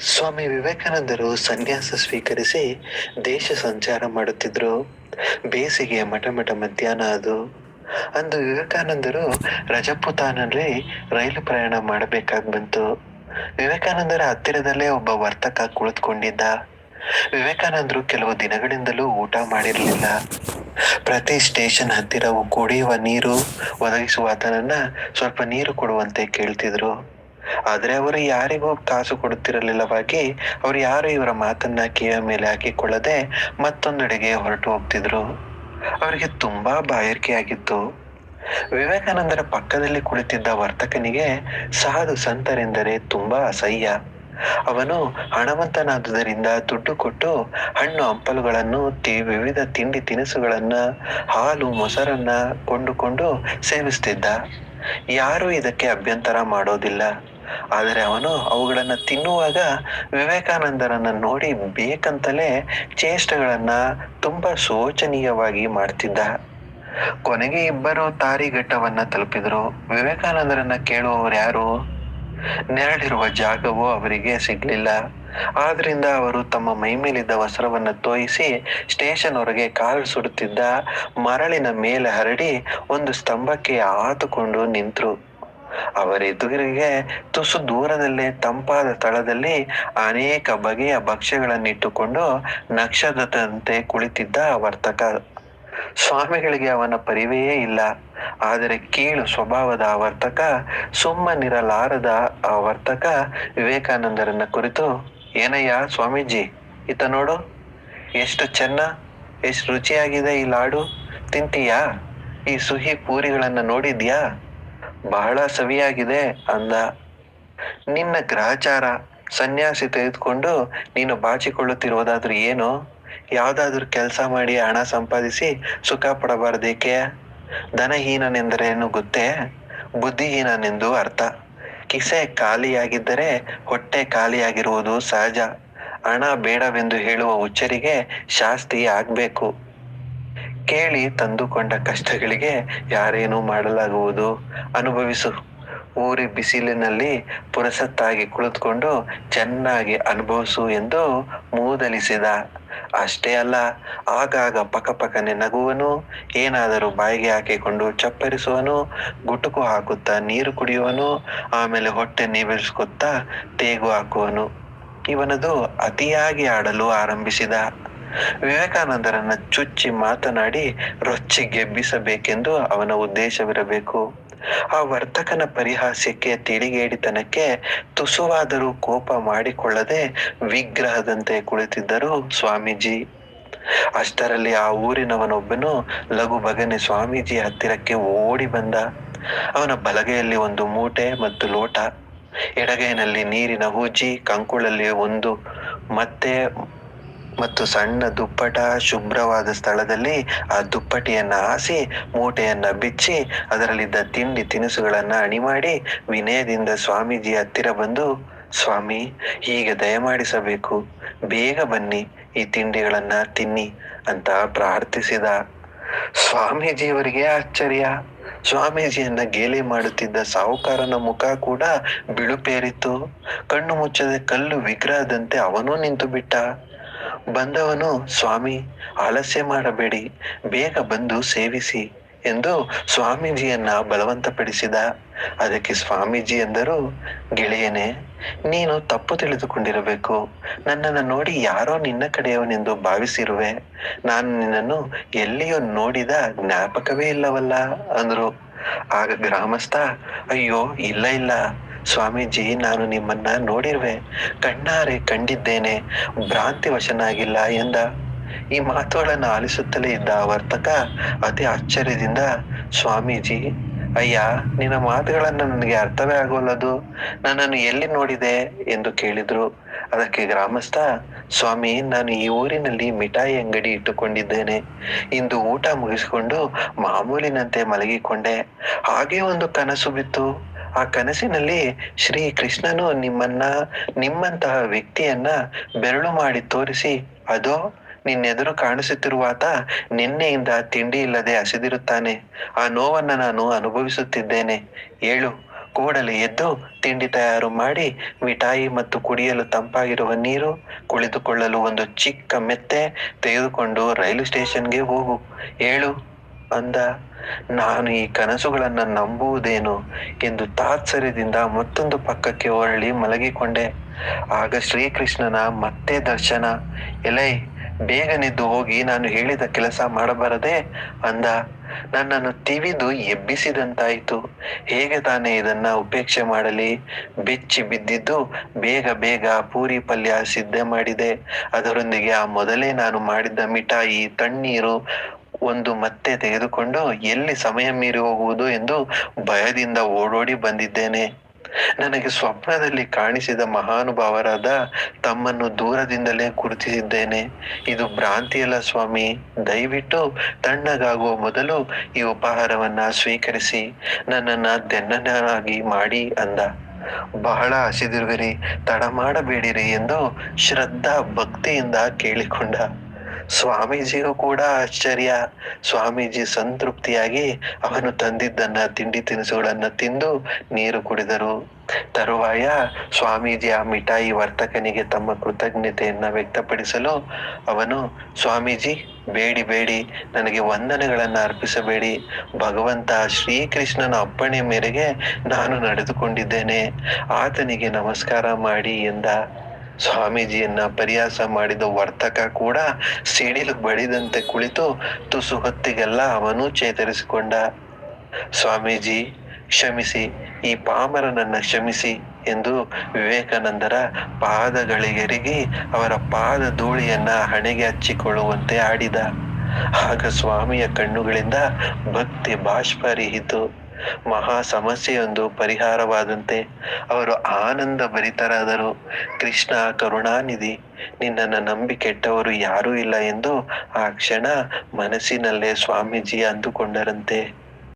ಸ್ವಾಮಿ ವಿವೇಕಾನಂದರು ಸನ್ಯಾಸ ಸ್ವೀಕರಿಸಿ ದೇಶ ಸಂಚಾರ ಮಾಡುತ್ತಿದ್ರು. ಬೇಸಿಗೆಯ ಮಠ ಮಧ್ಯಾಹ್ನ ಅದು. ಅಂದು ವಿವೇಕಾನಂದರು ರಜಪುತಾನಲ್ಲಿ ರೈಲು ಪ್ರಯಾಣ ಮಾಡಬೇಕಾಗಿ ಬಂತು. ವಿವೇಕಾನಂದರ ಹತ್ತಿರದಲ್ಲೇ ಒಬ್ಬ ವರ್ತಕ ಕುಳಿತುಕೊಂಡಿದ್ದ. ವಿವೇಕಾನಂದರು ಕೆಲವು ದಿನಗಳಿಂದಲೂ ಊಟ ಮಾಡಿರಲಿಲ್ಲ. ಪ್ರತಿ ಸ್ಟೇಷನ್ ಹತ್ತಿರವು ಕುಡಿಯುವ ನೀರು ಒದಗಿಸುವ ಆತನನ್ನ ಸ್ವಲ್ಪ ನೀರು ಕೊಡುವಂತೆ ಕೇಳ್ತಿದ್ರು. ಆದ್ರೆ ಅವರು ಯಾರಿಗೂ ಕಾಸು ಕೊಡುತ್ತಿರಲಿಲ್ಲವಾಗಿ ಅವರು ಯಾರು ಇವರ ಮಾತನ್ನ ಕಿವಿಯ ಮೇಲೆ ಹಾಕಿಕೊಳ್ಳದೆ ಮತ್ತೊಂದೆಡೆಗೆ ಹೊರಟು ಹೋಗ್ತಿದ್ರು. ಅವರಿಗೆ ತುಂಬಾ ಬಾಯಾರಿಕೆ ಆಗಿತ್ತು. ವಿವೇಕಾನಂದರ ಪಕ್ಕದಲ್ಲಿ ಕುಳಿತಿದ್ದ ವರ್ತಕನಿಗೆ ಸಾಧು ಸಂತರೆಂದರೆ ತುಂಬಾ ಅಸಹ್ಯ. ಅವನು ಹಣವಂತನಾದುದರಿಂದ ದುಡ್ಡು ಕೊಟ್ಟು ಹಣ್ಣು ಹಂಪಲುಗಳನ್ನು ವಿವಿಧ ತಿಂಡಿ ತಿನಿಸುಗಳನ್ನ, ಹಾಲು, ಮೊಸರನ್ನ ಕೊಂಡುಕೊಂಡು ಸೇವಿಸ್ತಿದ್ದ. ಯಾರೂ ಇದಕ್ಕೆ ಅಭ್ಯಂತರ ಮಾಡೋದಿಲ್ಲ. ಆದರೆ ಅವನು ಅವುಗಳನ್ನು ತಿನ್ನುವಾಗ ವಿವೇಕಾನಂದರನ್ನ ನೋಡಿ ಬೇಕಂತಲೇ ಚೇಷ್ಟೆಗಳನ್ನು ತುಂಬಾ ಶೋಚನೀಯವಾಗಿ ಮಾಡ್ತಿದ್ದ. ಕೊನೆಗೆ ಇಬ್ಬರು ತಾರಿಘಟ್ಟವನ್ನ ತಲುಪಿದರು. ವಿವೇಕಾನಂದರನ್ನ ಕೇಳುವವರು ಯಾರು? ನೆರಳಿರುವ ಜಾಗವೂ ಅವರಿಗೆ ಸಿಗ್ಲಿಲ್ಲ. ಆದ್ರಿಂದ ಅವರು ತಮ್ಮ ಮೈಮೇಲಿದ್ದ ವಸ್ತ್ರವನ್ನು ತೋಯಿಸಿ ಸ್ಟೇಷನ್ ಹೊರಗೆ ಕಾಲು ಸುಡುತ್ತಿದ್ದ ಮರಳಿನ ಮೇಲೆ ಹರಡಿ ಒಂದು ಸ್ತಂಭಕ್ಕೆ ಆತುಕೊಂಡು ನಿಂತರು. ಅವರ ಎದುರಿಗೆ ತುಸು ದೂರದಲ್ಲೇ, ತಂಪಾದ ತಳದಲ್ಲಿ ಅನೇಕ ಬಗೆಯ ಭಕ್ಷ್ಯಗಳನ್ನಿಟ್ಟುಕೊಂಡು ನಕ್ಷತ್ರದಂತೆ ಕುಳಿತಿದ್ದ ವರ್ತಕ. ಸ್ವಾಮಿಗಳಿಗೆ ಅವನ ಪರಿವೆಯೇ ಇಲ್ಲ. ಆದರೆ ಕೀಳು ಸ್ವಭಾವದ ಆ ವರ್ತಕ, ಸುಮ್ಮನಿರಲಾರದ ಆ ವರ್ತಕ ವಿವೇಕಾನಂದರನ್ನ ಕುರಿತು, ಏನಯ್ಯ ಸ್ವಾಮೀಜಿ ಈತ ನೋಡು. ಎಷ್ಟು ಚೆನ್ನ, ಎಷ್ಟು ರುಚಿಯಾಗಿದೆ ಈ ಲಾಡು. ತಿಂತೀಯಾ? ಈ ಸುಹಿ ಪೂರಿಗಳನ್ನ ನೋಡಿದ್ಯಾ? ಬಹಳ ಸವಿಯಾಗಿದೆ ಅಂದ. ನಿನ್ನ ಗ್ರಹಚಾರ ಸನ್ಯಾಸಿ ತೆಗೆದುಕೊಂಡು ನೀನು ಬಾಚಿಕೊಳ್ಳುತ್ತಿರುವುದಾದ್ರೂ ಏನು? ಯಾವುದಾದ್ರೂ ಕೆಲಸ ಮಾಡಿ ಹಣ ಸಂಪಾದಿಸಿ ಸುಖ ಪಡಬಾರ್ದೇಕೆ? ಧನಹೀನನೆಂದರೇನು ಗೊತ್ತೇ? ಬುದ್ಧಿಹೀನನೆಂದು ಅರ್ಥ. ಕಿಸೆ ಖಾಲಿಯಾಗಿದ್ದರೆ ಹೊಟ್ಟೆ ಖಾಲಿಯಾಗಿರುವುದು ಸಹಜ. ಹಣ ಬೇಡವೆಂದು ಹೇಳುವ ಹುಚ್ಚರಿಗೆ ಶಾಸ್ತಿ ಆಗ್ಬೇಕು. ಕೇಳಿ ತಂದುಕೊಂಡ ಕಷ್ಟಗಳಿಗೆ ಯಾರೇನು ಮಾಡಲಾಗುವುದು. ಅನುಭವಿಸು. ಊರಿ ಬಿಸಿಲಿನಲ್ಲಿ ಪುರಸತ್ತಾಗಿ ಕುಳಿತುಕೊಂಡು ಚೆನ್ನಾಗಿ ಅನುಭವಿಸು ಎಂದು ಮೂದಲಿಸಿದ. ಅಷ್ಟೇ ಅಲ್ಲ, ಆಗಾಗ ಪಕಪಕನೆ ನಗುವನು, ಏನಾದರೂ ಬಾಯಿಗೆ ಹಾಕಿಕೊಂಡು ಚಪ್ಪರಿಸುವನು, ಗುಟುಕು ಹಾಕುತ್ತಾ ನೀರು ಕುಡಿಯುವನು, ಆಮೇಲೆ ಹೊಟ್ಟೆ ನೀವಿರಿಸ್ಕೊತ್ತಾ ತೇಗು ಹಾಕುವನು. ಇವನದು ಅತಿಯಾಗಿ ಆಡಲು ಆರಂಭಿಸಿದ. ವಿವೇಕಾನಂದರನ್ನ ಚುಚ್ಚಿ ಮಾತನಾಡಿ ರೊಚ್ಚಿ ಗೆಬ್ಬಿಸಬೇಕೆಂದು ಅವನ ಉದ್ದೇಶವಿರಬೇಕು. ಆ ವರ್ತಕನ ಪರಿಹಾಸ್ಯಕ್ಕೆ ತಿಳಿಗೇಡಿತನಕ್ಕೆ ತುಸುವಾದರೂ ಕೋಪ ಮಾಡಿಕೊಳ್ಳದೆ ವಿಗ್ರಹದಂತೆ ಕುಳಿತಿದ್ದರು ಸ್ವಾಮೀಜಿ. ಅಷ್ಟರಲ್ಲಿ ಆ ಊರಿನವನೊಬ್ಬನು ಲಘು ಬಗನೆ ಸ್ವಾಮೀಜಿ ಹತ್ತಿರಕ್ಕೆ ಓಡಿ ಬಂದ. ಅವನ ಬಲಗೈಯಲ್ಲಿ ಒಂದು ಮೂಟೆ ಮತ್ತು ಲೋಟ. ಎಡಗೈನಲ್ಲಿ ನೀರಿನ ಹೂಜಿ ಕಂಕುಳಲ್ಲಿ ಒಂದು ಮತ್ತೆ ಮತ್ತು ಸಣ್ಣ ದುಪ್ಪಟ ಶುಭ್ರವಾದ ಸ್ಥಳದಲ್ಲಿ ಆ ದುಪ್ಪಟಿಯನ್ನ ಹಾಸಿ ಮೂಟೆಯನ್ನು ಬಿಚ್ಚಿ ಅದರಲ್ಲಿದ್ದ ತಿಂಡಿ ತಿನಿಸುಗಳನ್ನು ಅಣಿ ಮಾಡಿ ವಿನಯದಿಂದ ಸ್ವಾಮೀಜಿ ಹತ್ತಿರ ಬಂದು, ಸ್ವಾಮಿ, ಹೀಗೆ ದಯಮಾಡಿಸಬೇಕು ಬೇಗ ಬನ್ನಿ, ಈ ತಿಂಡಿಗಳನ್ನು ತಿನ್ನಿ ಅಂತ ಪ್ರಾರ್ಥಿಸಿದ. ಸ್ವಾಮೀಜಿಯವರಿಗೆ ಆಶ್ಚರ್ಯ. ಸ್ವಾಮೀಜಿಯನ್ನ ಗೇಲಿ ಮಾಡುತ್ತಿದ್ದ ಸಾಹುಕಾರನ ಮುಖ ಕೂಡ ಬಿಳುಪೇರಿತು ಕಣ್ಣು ಮುಚ್ಚದೆ ಕಲ್ಲು ವಿಗ್ರಹದಂತೆ ಅವನೂ ನಿಂತು ಬಿಟ್ಟ ಬಂದವನು ಸ್ವಾಮಿ, ಆಲಸ್ಯ ಮಾಡಬೇಡಿ, ಬೇಗ ಬಂದು ಸೇವಿಸಿ ಎಂದು ಸ್ವಾಮೀಜಿಯನ್ನ ಬಲವಂತಪಡಿಸಿದ. ಅದಕ್ಕೆ ಸ್ವಾಮೀಜಿ ಎಂದರು, ಗೆಳೆಯನೇ, ನೀನು ತಪ್ಪು ತಿಳಿದುಕೊಂಡಿರಬೇಕು. ನನ್ನನ್ನು ನೋಡಿ ಯಾರೋ ನಿನ್ನ ಕಡೆಯವನೆಂದು ಭಾವಿಸಿರುವೆ. ನಾನು ನಿನ್ನನ್ನು ಎಲ್ಲಿಯೋ ನೋಡಿದ ಜ್ಞಾಪಕವೇ ಇಲ್ಲವಲ್ಲ, ಅಂದರು. ಆಗ ಗ್ರಾಮಸ್ಥ, ಅಯ್ಯೋ, ಇಲ್ಲ ಇಲ್ಲ. ಸ್ವಾಮೀಜಿ, ನಾನು ನಿಮ್ಮನ್ನ ನೋಡಿರುವೆ. ಕಣ್ಣಾರೆ ಕಂಡಿದ್ದೇನೆ. ಭ್ರಾಂತಿ ವಶನಾಗಿಲ್ಲ ಎಂದ. ಈ ಮಾತುಗಳನ್ನು ಆಲಿಸುತ್ತಲೇ ಇದ್ದ ವರ್ತಕ ಅತಿ ಆಶ್ಚರ್ಯದಿಂದ, ಸ್ವಾಮೀಜಿ, ಅಯ್ಯ, ನಿನ್ನ ಮಾತುಗಳನ್ನು ನನಗೆ ಅರ್ಥವೇ ಆಗೋಲ್ಲದು. ನನ್ನನ್ನು ಎಲ್ಲಿ ನೋಡಿದೆ ಎಂದು ಕೇಳಿದ್ರು. ಅದಕ್ಕೆ ಗ್ರಾಮಸ್ಥ, ಸ್ವಾಮಿ, ನಾನು ಈ ಊರಿನಲ್ಲಿ ಮಿಠಾಯಿ ಅಂಗಡಿ ಇಟ್ಟುಕೊಂಡಿದ್ದೇನೆ. ಇಂದು ಊಟ ಮುಗಿಸಿಕೊಂಡು ಮಾಮೂಲಿನಂತೆ ಮಲಗಿಕೊಂಡೆ. ಹಾಗೆ ಒಂದು ಕನಸು ಬಿತ್ತು. ಆ ಕನಸಿನಲ್ಲಿ ಶ್ರೀ ಕೃಷ್ಣನು ನಿಮ್ಮನ್ನ, ನಿಮ್ಮಂತಹ ವ್ಯಕ್ತಿಯನ್ನ ಬೆರಳು ಮಾಡಿ ತೋರಿಸಿ, ಅದೋ, ನಿನ್ನೆದುರು ಕಾಣಿಸುತ್ತಿರುವಾತ ನಿನ್ನೆಯಿಂದ ತಿಂಡಿ ಇಲ್ಲದೆ ಹಸಿದಿರುತ್ತಾನೆ. ಆ ನೋವನ್ನ ನಾನು ಅನುಭವಿಸುತ್ತಿದ್ದೇನೆ. ಏಳು, ಕೂಡಲೇ ಎದ್ದು ತಿಂಡಿ ತಯಾರು ಮಾಡಿ, ಮಿಠಾಯಿ ಮತ್ತು ಕುಡಿಯಲು ತಂಪಾಗಿರುವ ನೀರು ಕುಳಿತುಕೊಳ್ಳಲು ಒಂದು ಚಿಕ್ಕ ಮೆತ್ತೆ ತೆಗೆದುಕೊಂಡು ರೈಲು ಸ್ಟೇಷನ್ಗೆ ಹೋಗು. ಹೇಳು ಅಂದ ನಾನು ಈ ಕನಸುಗಳನ್ನು ನಂಬುವುದೇನು? ಎಂದು ತಾತ್ಸರ್ಯದಿಂದ ಮತ್ತೊಂದು ಪಕ್ಕಕ್ಕೆ ಹೊರಳಿ ಮಲಗಿಕೊಂಡೆ. ಆಗ ಶ್ರೀಕೃಷ್ಣನ ಮತ್ತೆ ದರ್ಶನ, ಎಲೈ ಬೇಗನೆದ್ದು ಹೋಗಿ, ನಾನು ಹೇಳಿದ ಕೆಲಸ ಮಾಡಬಾರದೆ? ಅಂದ. ನನ್ನನ್ನು ತಿವಿದು ಎಬ್ಬಿಸಿದಂತಾಯಿತು. ಹೇಗೆ ತಾನೇ ಇದನ್ನ ಉಪೇಕ್ಷೆ ಮಾಡಲಿ? ಬೆಚ್ಚಿ ಬಿದ್ದಿದ್ದು ಬೇಗ ಬೇಗ ಪೂರಿ ಪಲ್ಯ ಸಿದ್ಧ ಮಾಡಿದೆ. ಅದರೊಂದಿಗೆ ಆ ಮೊದಲೇ ನಾನು ಮಾಡಿದ್ದ ಮಿಠಾಯಿ, ತಣ್ಣೀರು ಒಂದು ಮತ್ತೆ ತೆಗೆದುಕೊಂಡು ಎಲ್ಲಿ ಸಮಯ ಮೀರಿ ಹೋಗುವುದು ಎಂದು ಭಯದಿಂದ ಓಡೋಡಿ ಬಂದಿದ್ದೇನೆ. ನನಗೆ ಸ್ವಪ್ನದಲ್ಲಿ ಕಾಣಿಸಿದ ಮಹಾನುಭಾವರಾದ ತಮ್ಮನ್ನು ದೂರದಿಂದಲೇ ಗುರುತಿಸಿದ್ದೇನೆ. ಇದು ಭ್ರಾಂತಿಯಲ್ಲ ಸ್ವಾಮಿ. ದಯವಿಟ್ಟು ತಣ್ಣಗಾಗುವ ಮೊದಲು ಈ ಉಪಹಾರವನ್ನ ಸ್ವೀಕರಿಸಿ. ನನ್ನನ್ನ ದೆನ್ನನಾಗಿ ಮಾಡಿ ಅಂದ. ಬಹಳ ಹಸಿದಿರುವಿರಿ ತಡ ಮಾಡಬೇಡಿರಿ ಎಂದು ಶ್ರದ್ಧಾ ಭಕ್ತಿಯಿಂದ ಕೇಳಿಕೊಂಡ. ಸ್ವಾಮೀಜಿಗೂ ಕೂಡ ಆಶ್ಚರ್ಯ. ಸ್ವಾಮೀಜಿ ಸಂತೃಪ್ತಿಯಾಗಿ ಅವನು ತಂದಿದ್ದನ್ನ ತಿಂಡಿ ತಿನಿಸುಗಳನ್ನ ತಿಂದು ನೀರು ಕುಡಿದರು. ತರುವಾಯ ಸ್ವಾಮೀಜಿ ಆ ಮಿಠಾಯಿ ವರ್ತಕನಿಗೆ ತಮ್ಮ ಕೃತಜ್ಞತೆಯನ್ನ ವ್ಯಕ್ತಪಡಿಸಲು ಅವನು, ಸ್ವಾಮೀಜಿ, ಬೇಡಿ ಬೇಡಿ, ನನಗೆ ವಂದನೆಗಳನ್ನ ಅರ್ಪಿಸಬೇಡಿ. ಭಗವಂತ ಶ್ರೀಕೃಷ್ಣನ ಅಪ್ಪಣೆ ಮೇರೆಗೆ ನಾನು ನಡೆದುಕೊಂಡಿದ್ದೇನೆ. ಆತನಿಗೆ ನಮಸ್ಕಾರ ಮಾಡಿ ಎಂದ. ಸ್ವಾಮೀಜಿಯನ್ನ ಪರಿಹಾಸ ಮಾಡಿದ ವರ್ತಕ ಕೂಡ ಸಿಡಿಲು ಬಡಿದಂತೆ ಕುಳಿತು ತುಸು ಹೊತ್ತಿಗೆಲ್ಲ ಅವನು ಚೇತರಿಸಿಕೊಂಡ. ಸ್ವಾಮೀಜಿ, ಕ್ಷಮಿಸಿ, ಈ ಪಾಮರನನ್ನ ಕ್ಷಮಿಸಿ ಎಂದು ವಿವೇಕಾನಂದರ ಪಾದಗಳಿಗೆರಿಗಿ ಅವರ ಪಾದ ಧೂಳಿಯನ್ನ ಹಣೆಗೆ ಹಚ್ಚಿಕೊಳ್ಳುವಂತೆ ಆಡಿದ. ಆಗ ಸ್ವಾಮಿಯ ಕಣ್ಣುಗಳಿಂದ ಭಕ್ತಿ ಬಾಷ್ಪ ಹರಿಯಿತು ಮಹಾ ಸಮಸ್ಯೆಯೊಂದು ಪರಿಹಾರವಾದಂತೆ ಅವರು ಆನಂದ ಭರಿತರಾದರು. ಕೃಷ್ಣ, ಕರುಣಾನಿಧಿ, ನಿನ್ನನ್ನು ನಂಬಿ ಕೆಟ್ಟವರು ಯಾರೂ ಇಲ್ಲ ಎಂದು ಆ ಕ್ಷಣ ಮನಸ್ಸಿನಲ್ಲೇ ಸ್ವಾಮೀಜಿ ಅಂದುಕೊಂಡರಂತೆ.